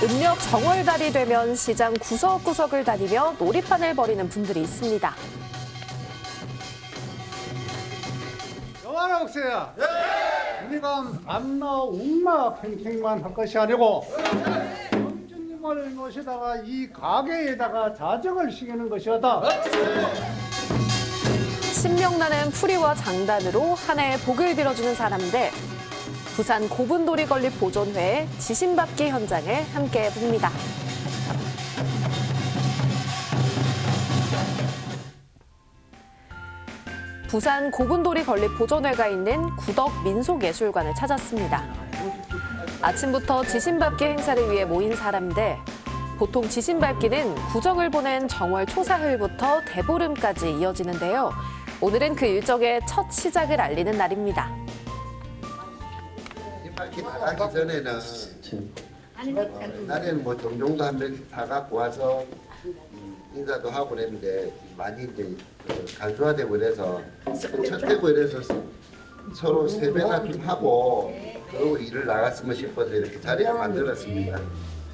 음력 정월달이 되면 시장 구석구석을 다니며 놀이판을 벌이는 분들이 있습니다. 영화나 복수야. 우리가 암나 웅나 팽팽만 할 것이 아니고 영주님을 모시다가 이 가게에다가 자정을 시키는 것이었다. 신명나는 풀이와 장단으로 한 해의 복을 빌어주는 사람들. 부산 고분돌이 건립 보존회의 지신밟기 현장을 함께 해 봅니다. 부산 고분돌이 건립 보존회가 있는 구덕 민속예술관을 찾았습니다. 아침부터 지신밟기 행사를 위해 모인 사람들. 보통 지신밟기는 구정을 보낸 정월 초사흘부터 대보름까지 이어지는데요. 오늘은 그 일정의 첫 시작을 알리는 날입니다. 이렇게 나가기 전에는 나는 뭐 종종도 한 명씩 사갖고 와서 음, 인사도 하고 그랬는데 많이 이제 그 간소화되고 이래서 첫되고 이래서 서로 세배나 좀 하고 그러고 일을 나갔으면 싶어서 이렇게 자리를 만들었습니다.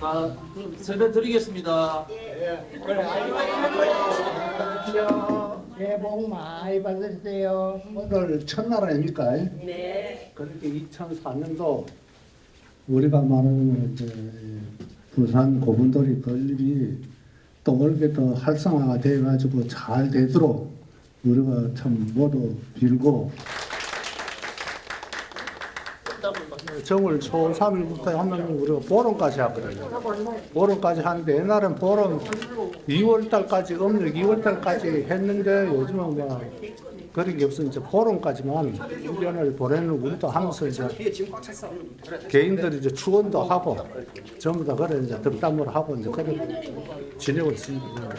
자, 그럼 세배 드리겠습니다. 새해 복 많이 받으세요. 오늘 첫날 아닙니까? 네. 그렇게 2004년도 우리가 말하는 이제 부산 고분돌이 건립이 또 올게 더 활성화가 돼가지고 잘 되도록 우리가 참 모두 빌고 정월 초 3일부터 하면 우리가 보름까지 하거든요. 보름까지 하는데 옛날엔 보름 2월 달까지 음력 2월 달까지 했는데 요즘은 뭐 그런 게 없어 이제 보름까지만 1년을 보내는 우리도 하면서 이제 개인들이 이제 추원도 하고 전부 다 그래 이제 덕담을 하고 이제 그렇게 지내고 있습니다.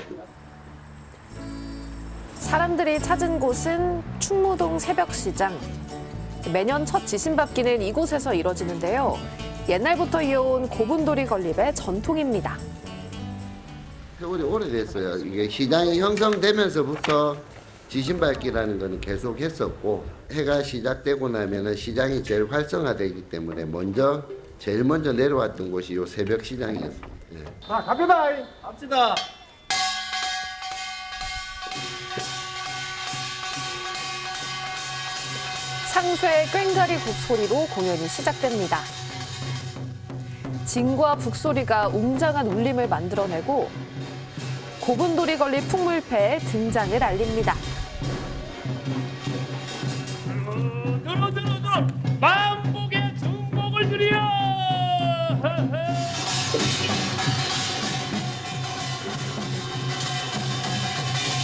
사람들이 찾은 곳은 충무동 새벽시장. 매년 첫 지신밟기는 이곳에서 이뤄지는데요. 옛날부터 이어온 고분돌이 건립의 전통입니다. 세월이 오래됐어요. 이게 시장이 형성되면서부터 지신밟기라는 거는 계속 했었고 해가 시작되고 나면은 시장이 제일 활성화되기 때문에 먼저 제일 먼저 내려왔던 곳이 요 새벽 시장이었습니다. 예. 자 갑니다. 갑시다. 상쇠의 꽹가리 북소리로 공연이 시작됩니다. 진과 북소리가 웅장한 울림을 만들어내고 고분돌이 걸린 풍물패의 등장을 알립니다. 들어 들어 들어 만복의 중복을 드려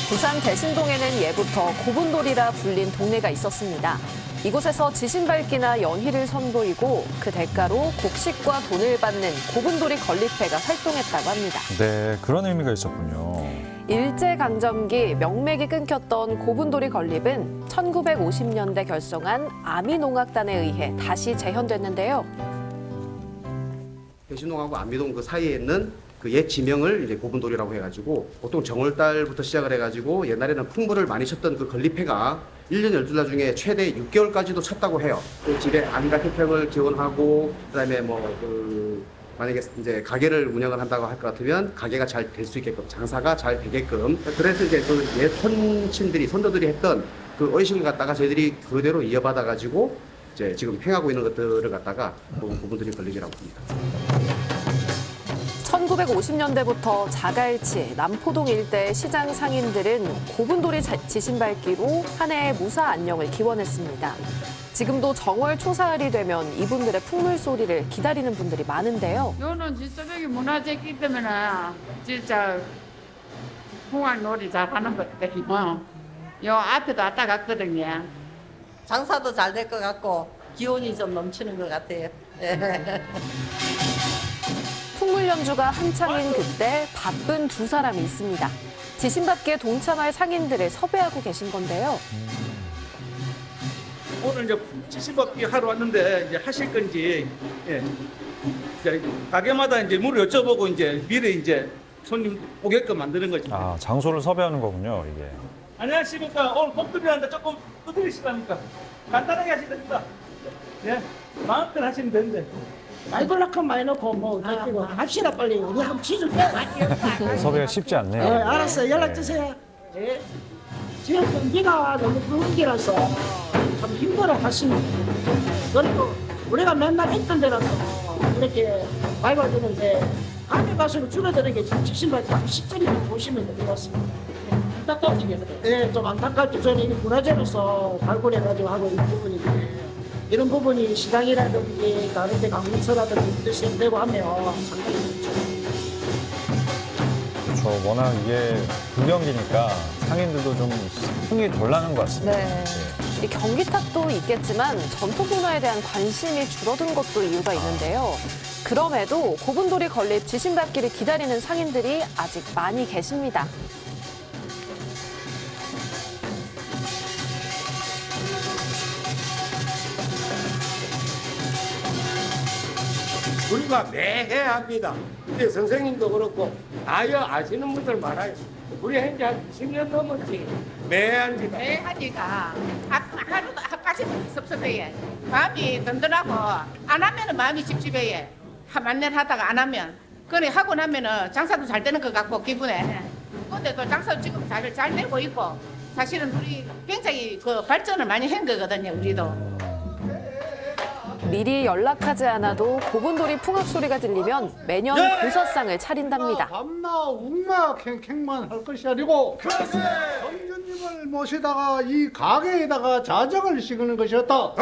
부산 대신동에는 예부터 고분돌이라 불린 동네가 있었습니다. 이곳에서 지신밟기나 연희를 선보이고 그 대가로 곡식과 돈을 받는 고분돌이 건립회가 활동했다고 합니다. 네, 그런 의미가 있었군요. 일제강점기 명맥이 끊겼던 고분돌이 건립은 1950년대 결성한 아미농악단에 의해 다시 재현됐는데요. 대신동하고 안미동 그 사이에 있는 그 옛 지명을 이제 고분돌이라고 해가지고 보통 정월달부터 시작을 해가지고 옛날에는 풍물을 많이 쳤던 그 건립회가 1년 12달 중에 최대 6개월까지도 쳤다고 해요. 그 집에 안가 혜택을 지원하고 그다음에 뭐그 만약에 이제 가게를 운영을 한다고 할 것 같으면 가게가 잘 될 수 있게끔 장사가 잘 되게끔 그래서 이제 그옛 선친들이 선조들이 했던 그 의식을 갖다가 저희들이 그대로 이어받아 가지고 이제 지금 행하고 있는 것들을 갖다가 그 부분들이 걸리기라고 합니다. 1950년대부터 자갈치, 남포동 일대 시장 상인들은 고분돌이 자- 지신밟기로 한 해의 무사 안녕을 기원했습니다. 지금도 정월 초사흘이 되면 이분들의 풍물 소리를 기다리는 분들이 많은데요. 요는 진짜 여기 문화재이기 때문에 진짜 풍악 놀이 잘하는 것 같아요. 요 앞에도 왔다 갔거든요. 장사도 잘 될 것 같고 기운이 좀 넘치는 것 같아요. 예. 풍물 연주가 한창인 그때 바쁜 두 사람이 있습니다. 지신받기에 동참할 상인들을 섭외하고 계신 건데요. 오늘 이제 지시받기 하러 왔는데 이제 하실 건지 예. 이제 가게마다 이제 물을 여쭤보고 이제 미리 이제 손님 오게끔 만드는 거죠. 아, 장소를 섭외하는 거군요, 이게. 안녕하십니까 오늘 복들이라는데 조금 두드리시랍니까 간단하게 하시겠습니다. 예, 마음대로 하시면 되는데. 많이 넣고 뭐 어쩌고 합시다 빨리. 우리 한번 빼고 섭외가 쉽지 않네요. 네, 알았어요. 연락 주세요. 네. 지금 경기가 너무 불운기라서 참 힘들어 하시면 그리고 우리가 맨날 했던 데라서 이렇게 밟아주는데 감히 가수로 줄어드는 게 지금 70만 시점이 보시면 될 것 같습니다. 안타깝습니다 네, 좀 안타깝죠. 저는 이 문화재로서 발굴해가지고 하고 있는 부분인데 이런 부분이 시장이라든지 다른 데 강릉서라든지 뜻이 되고 하면 상당히 좋죠. 그렇죠. 워낙 이게 불경기니까 상인들도 좀 흥이 덜 나는 것 같습니다. 네. 이 경기 탓도 있겠지만 전통 문화에 대한 관심이 줄어든 것도 이유가 있는데요. 그럼에도 고분돌이 건립 지신밟기를 기다리는 상인들이 아직 많이 계십니다. 우리가 매해 합니다. 근데 선생님도 그렇고 아여 아시는 분들 많아요. 우리 현재 한 10년 넘었지. 매해 한 지가. 매 하니까 하루도 하까지 섭섭해. 마음이 든든하고 안 하면은 마음이 찝찝해. 한만년 하다가 안 하면 그래 하고 나면은 장사도 잘 되는 것 같고 기분에. 근데 또 장사 지금 잘, 잘 되고 있고 사실은 우리 굉장히 그 발전을 많이 한 거거든요. 우리도. 미리 연락하지 않아도 고분돌이 풍악 소리가 들리면 매년 고사상을 차린답니다. 밤나 웅마 캥캥만 할 것이 아니고 성주님을 모시다가 이 가게에다가 자정을 식는 것이었다.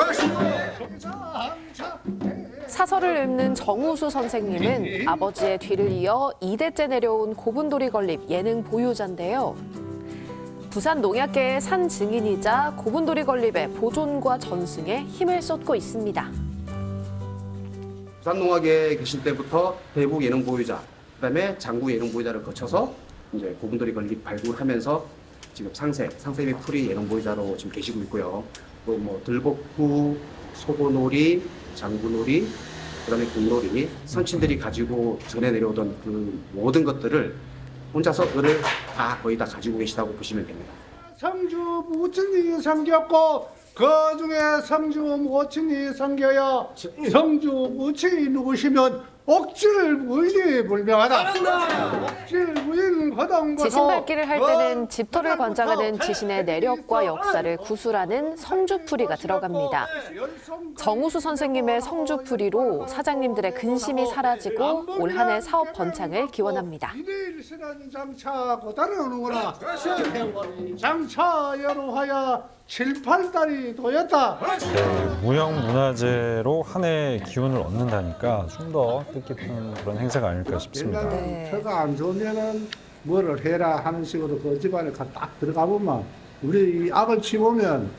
사설을 읊는 정우수 선생님은 아버지의 뒤를 이어 2대째 내려온 고분돌이 건립 예능 보유자인데요. 부산 농약계의 산 증인이자 고분돌이 건립의 보존과 전승에 힘을 쏟고 있습니다. 부산농학에 계실 때부터 대북 예능 보유자, 그다음에 장구 예능 보유자를 거쳐서 이제 고분돌이 건립 발굴하면서 지금 상세, 상세 및 풀이 예능 보유자로 지금 계시고 있고요. 또 뭐 들복구, 소고놀이, 장구놀이, 그다음에 국놀이, 선친들이 가지고 전해 내려오던 그 모든 것들을 혼자서 그를 다 거의 다 가지고 계시다고 보시면 됩니다. 성주 무친이 섬겼고 그 중에 성주 무친이 섬겨야 성주 무친이 누구시면 옥질 부인이 불명하다. 옥질 부인 허당 지신밟기를 할 때는 집터를 관장하는 지신의 내력과 역사를 구술하는 성주풀이가 들어갑니다. 정우수 선생님의 성주풀이로 사장님들의 근심이 사라지고 올 한 해 사업 번창을 기원합니다. 장차 고다를 오는구나. 장차 여로하여 7, 8달이 도였다. 네, 무형 문화재로 한 해 기운을 얻는다니까 좀 더 뜻깊은 그런 행사가 아닐까 싶습니다. 네. 터가 안 좋으면은 뭐를 해라 하는 식으로 그 집안에 가- 딱 들어가 보면 우리 이 악을 치보면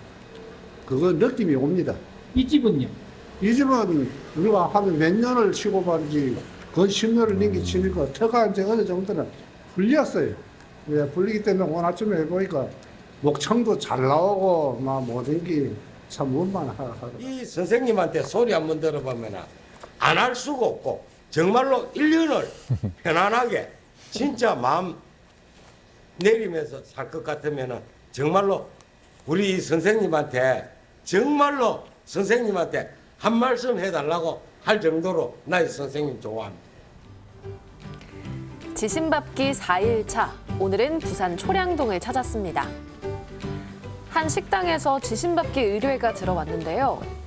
그거 느낌이 옵니다. 이 집은요? 이 집은 우리가 하면 몇 년을 치고 말이지 그 10년을 넘기 치니까 터가 이제 어느 정도는 불렸어요. 예, 불리기 때문에 오늘 아침에 해보니까 목청도 잘 나오고 막 모든 게참 원만하다. 이 선생님한테 소리 한번 들어보면 안 할 수가 없고 정말로 1년을 편안하게 진짜 마음 내리면서 살 것 같으면 정말로 우리 이 선생님한테 정말로 선생님한테 한 말씀 해달라고 할 정도로 나이 선생님 좋아합니다. 지신밟기 4일차 오늘은 부산 초량동을 찾았습니다. 한 식당에서 지신밟기 의뢰가 들어왔는데요.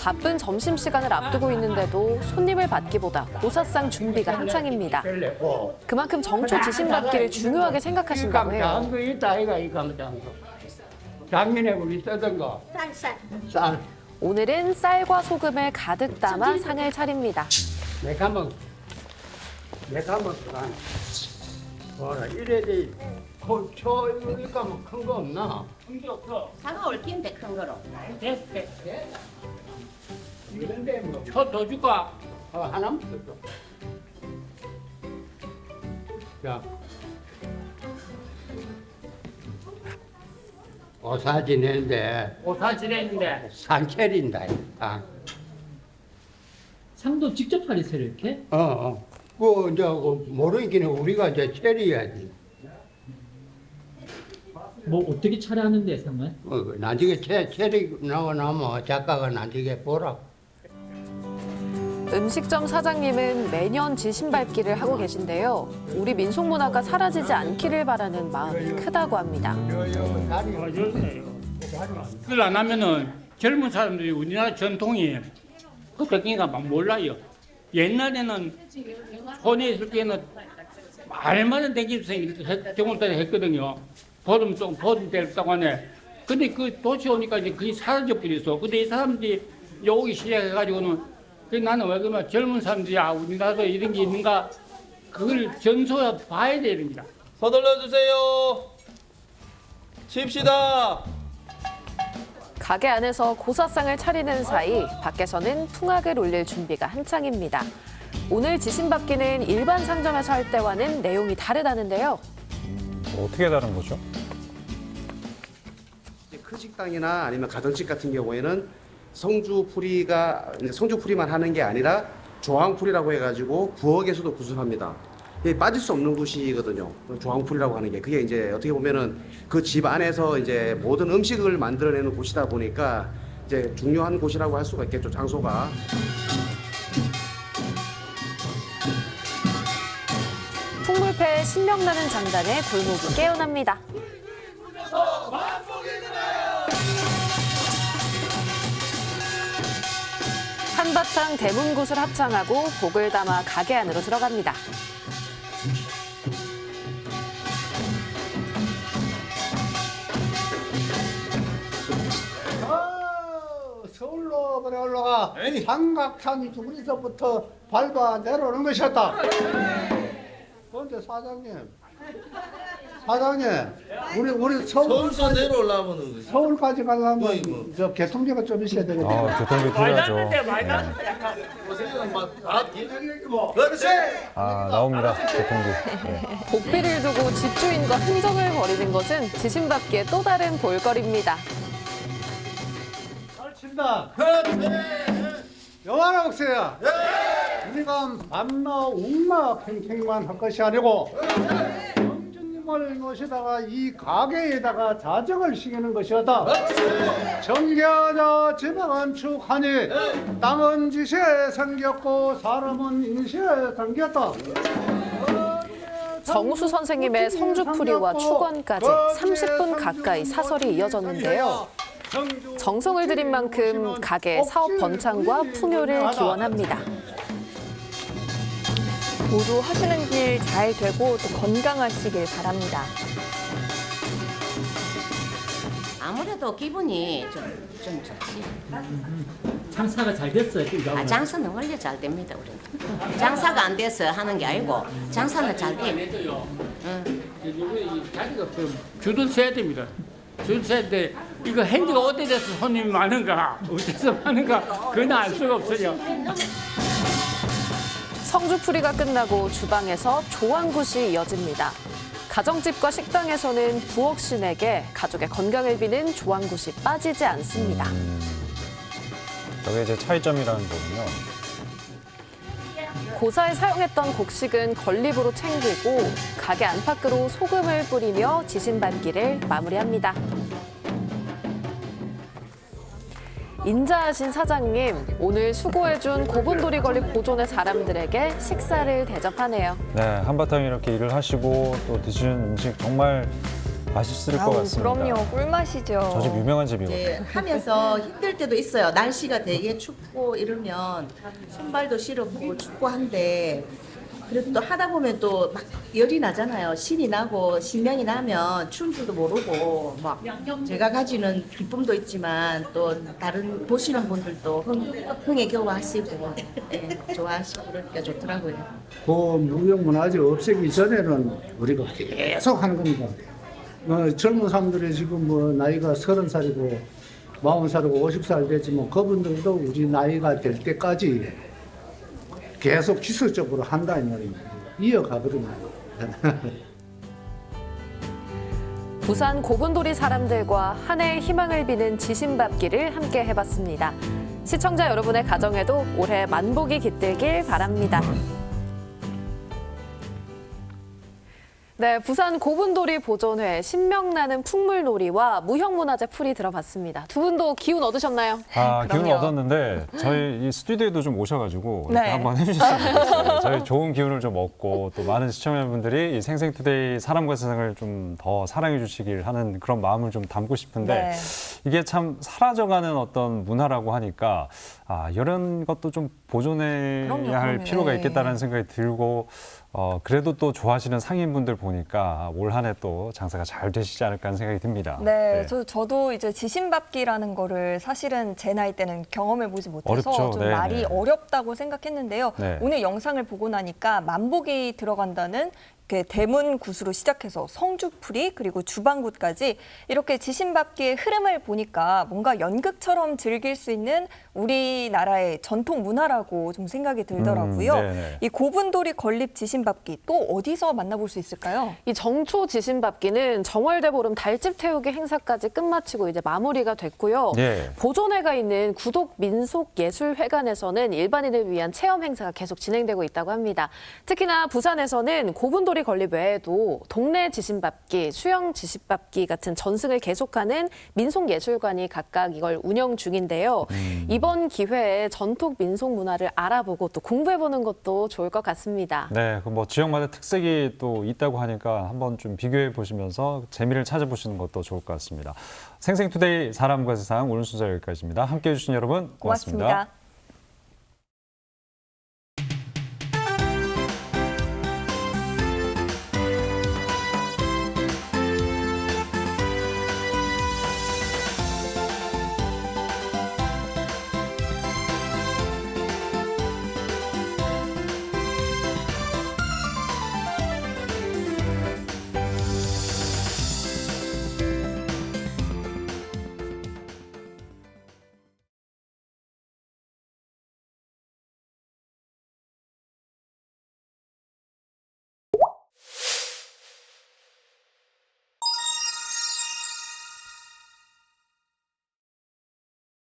바쁜 점심시간을 앞두고 있는데도 손님을 받기보다 고사상 준비가 한창입니다. 그만큼 정초 지신밟기를 중요하게 생각하신다고 해요. 작년에 우리 쓰던 거 쌀쌀 오늘은 쌀과 소금을 가득 담아 상을 차립니다. 내가 먹 내가 먹더라 뭐라 이래 돼 저 이거 뭐큰 거 없나? 사과 얽힌데 큰 거로. 됐어 됐어 이런데 뭐초더 줄까? 어, 하나만 더 줘. 자 오사 지내는데 오사 지내는데 산채린다 아. 상도 직접 차리세요 이렇게? 어, 어. 그, 이제, 그 모르긴 우리가 이제 체리해야지. 뭐 어떻게 차려하는데 상은? 어, 그 나중에 책, 책이 나고 나면 작가가 나중에 보라. 음식점 사장님은 매년 지신밟기를 하고 계신데요. 우리 민속 문화가 사라지지 않기를 바라는 마음이 크다고 합니다. 그걸 안 하면은 젊은 사람들이 우리나라 전통이 어떻게인가 막 몰라요. 옛날에는 손에 있을 때는 말만은 댕기면서 경우를 따라 했거든요. 보름 좀 보름 됐다고 하네. 근데 그 도시 오니까 이제 그게 사라져 버렸어. 근데 이 사람들이 오기 시작해 가지고는 그 나는 왜 그러면 젊은 사람들이 아 우리나라도 이런 게 있는가 그걸 전소해 봐야 됩니다. 서둘러 주세요. 칩시다. 가게 안에서 고사상을 차리는 사이 밖에서는 풍악을 올릴 준비가 한창입니다. 오늘 지신밟기는 일반 상점에서 할 때와는 내용이 다르다는데요. 어떻게 다른 거죠? 식당이나 아니면 가정집 같은 경우에는 성주 풀이가 이제 성주 풀이만 하는 게 아니라 조항풀이라고 해가지고 부엌에서도 구슬합니다. 빠질 수 없는 곳이거든요. 조항풀이라고 하는 게 그게 이제 어떻게 보면은 그 집 안에서 이제 모든 음식을 만들어내는 곳이다 보니까 이제 중요한 곳이라고 할 수가 있겠죠. 장소가. 풍물패의 신명나는 장단에 골목이 깨어납니다. 한바탕 대문굿을 합창하고 복을 담아 가게 안으로 들어갑니다. 어, 서울로 그래 올라가 삼각산 두구리서부터 밟아 내려오는 것이었다. 그런데 사장님, 사장님, 우리 우리 서울 서울서 내려올라면 은 서울까지 가려면 뭐. 저 교통비가 좀 있어야 되거든요. 아, 교통비 필요하죠. 네. 그렇지. 아, 나옵니다. 교통비. 네. 복비를 두고 집주인과 흥정을 벌이는 것은 지신밟기의 또 다른 볼거리입니다. 잘 친다. 영화나 보세요. 우리가 밤나 웅나 팽팽만 할 것이 아니고 영주님을 모시다가 이 가게에다가 자정을 시키는 것이었다. 정겨자 지방은 축하니 땅은 지시에 생겼고 사람은 인시에 생겼다. 정우수 선생님의 성주풀이와 축원까지 30분 가까이 사설이 이어졌는데요. 정성을 들인 만큼 가게 사업 번창과 풍요를 기원합니다. 모두 하시는 일 잘 되고 또 건강하시길 바랍니다. 아무래도 기분이 좀, 좀 좋지. 장사가 잘 됐어요. 또 아, 장사는 원래 잘 됩니다, 우리는. 장사가 안 돼서 하는 게 아니고, 장사는 잘 돼. 응. 이 자리가 없으면 줄을 서야 됩니다. 줄 서야 돼. 이거 핸디가 어디 돼서 손님이 많은가, 어디서 많은가, 그건 알 수가 없어요. 성주풀이가 끝나고 주방에서 조항굿이 이어집니다. 가정집과 식당에서는 부엌신에게 가족의 건강을 비는 조항굿이 빠지지 않습니다. 저게 이제 차이점이라는 거군요. 고사에 사용했던 곡식은 건립으로 챙기고 가게 안팎으로 소금을 뿌리며 지신밟기를 마무리합니다. 인자하신 사장님, 오늘 수고해준 고분돌이 건립 보존의 사람들에게 식사를 대접하네요. 네, 한바탕 이렇게 일을 하시고 또 드시는 음식 정말 맛있을 것 아우, 같습니다. 그럼요. 꿀맛이죠. 저 집 유명한 집이거든요. 이제 하면서 힘들 때도 있어요. 날씨가 되게 춥고 이러면 손발도 시렵고 춥고 한데 그래도 또 하다 보면 또 막 열이 나잖아요. 신이 나고 신명이 나면 추운 줄도 모르고 막 제가 가지는 기쁨도 있지만 또 다른 보시는 분들도 흥, 흥에 겨워하시고 예, 좋아하시고 그러니까 좋더라고요. 그 무형문 화재 없애기 전에는 우리가 계속 하는 겁니다. 어, 젊은 사람들이 지금 뭐 나이가 서른 살이고 마흔 살이고 오십 살 되지만 그분들도 우리 나이가 될 때까지 계속 지속적으로 한다 이 말입니다. 이어가거든요. 부산 고분돌이 사람들과 한 해의 희망을 비는 지신밟기를 함께 해봤습니다. 시청자 여러분의 가정에도 올해 만복이 깃들길 바랍니다. 네, 부산 고분돌이 보존회 신명나는 풍물놀이와 무형문화재 풀이 들어봤습니다. 두 분도 기운 얻으셨나요? 아, 기운 그럼요. 얻었는데 저희 이 스튜디오에도 좀 오셔가지고 이렇게 네. 한번 해주셨으면 좋겠어요. 저희 좋은 기운을 좀 얻고 또 많은 시청자분들이 이 생생투데이 사람과 세상을 좀 더 사랑해 주시길 하는 그런 마음을 좀 담고 싶은데 네. 이게 참 사라져가는 어떤 문화라고 하니까 아, 이런 것도 좀 보존해야 그럼요, 할 그럼요. 필요가 네. 있겠다는 생각이 들고 어, 그래도 또 좋아하시는 상인분들 보니까 올 한 해 또 장사가 잘 되시지 않을까 하는 생각이 듭니다. 네, 저, 저도 이제 지신밟기라는 거를 사실은 제 나이 때는 경험해 보지 못해서 어렵죠. 좀 네, 말이 네. 어렵다고 생각했는데요. 네. 오늘 영상을 보고 나니까 만복이 들어간다는 그 대문 굿으로 시작해서 성주풀이 그리고 주방굿까지 이렇게 지신밟기의 흐름을 보니까 뭔가 연극처럼 즐길 수 있는 우리나라의 전통 문화라고 좀 생각이 들더라고요. 음. 이 고분돌이 건립 지신밟기 또 어디서 만나볼 수 있을까요? 이 정초 지신밟기는 정월대 보름 달집 태우기 행사까지 끝마치고 이제 마무리가 됐고요. 예. 보존회가 있는 구독 민속예술회관에서는 일반인을 위한 체험 행사가 계속 진행되고 있다고 합니다. 특히나 부산에서는 고분돌이 건립 외에도 동네 지신밟기, 수영 지신밟기 같은 전승을 계속하는 민속예술관이 각각 이걸 운영 중인데요. 이번 기회에 전통 민속 문화를 알아보고 또 공부해보는 것도 좋을 것 같습니다. 네, 그 뭐 지역마다 특색이 또 있다고 하니까 한번 좀 비교해 보시면서 재미를 찾아보시는 것도 좋을 것 같습니다. 생생투데이 사람과 세상 오늘 순서 여기까지입니다. 함께해 주신 여러분 고맙습니다. 고맙습니다.